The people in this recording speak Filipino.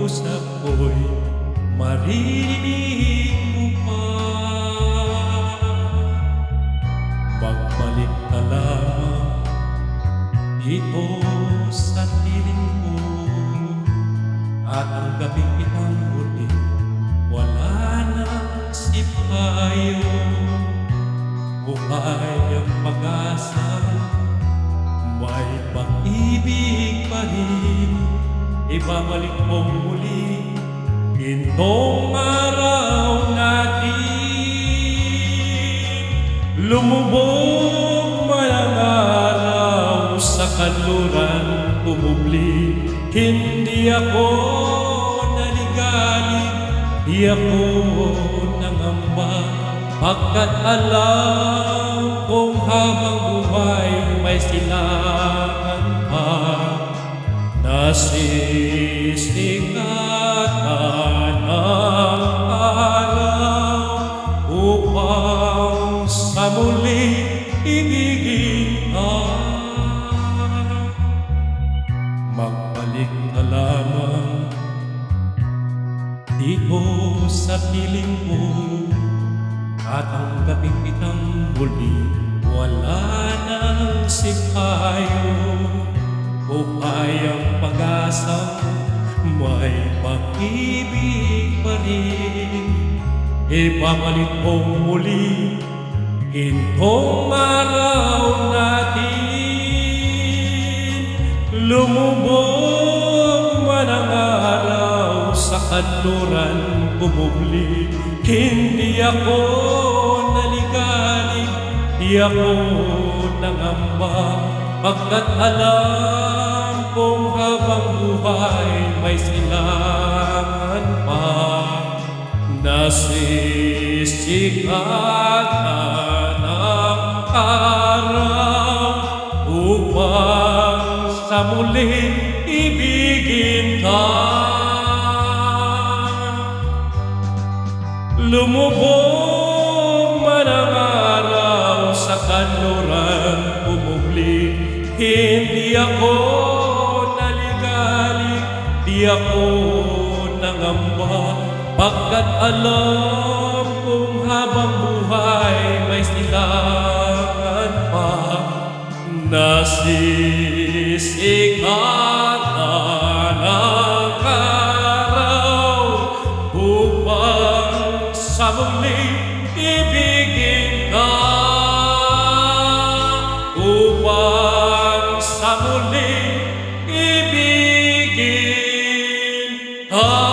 pakiusap ko'y maririnig mo pa. Magbalik ka lamang dito sa piling ko At ang gabing itang muli wala nang sipayo Buhay ang pag-asa may pag-ibig pa rin Ibabalik mong muli. Gintong araw natin Lumubog man ang araw Sa kanluran umubli. Hindi ako naligalig Di ako nangamba. Pagkat alam kong habang buhay may silangan pa Nasisikatan ang araw upang sa muli ibigin ka Magbalik ka lamang dito sa piling mo at ang gabing wala nang sipayo pag-asa may pag-ibig pa rin. Ibabalik mong muli Gintong araw natin. Lumubog man ang araw sa kanluran bumubli Hindi ako naligalig, di ako nangamba. Pagkat alam kong habang buhay may silangan pa. Nasisikatan ang araw upang sa muling ibigin ka. Lumubog man ang araw sa kanluran umubli Hindi ako di ako nangamba. Pagkat alam kong habang buhay may silangan pa. Nasisikatan sa muling ibigin ka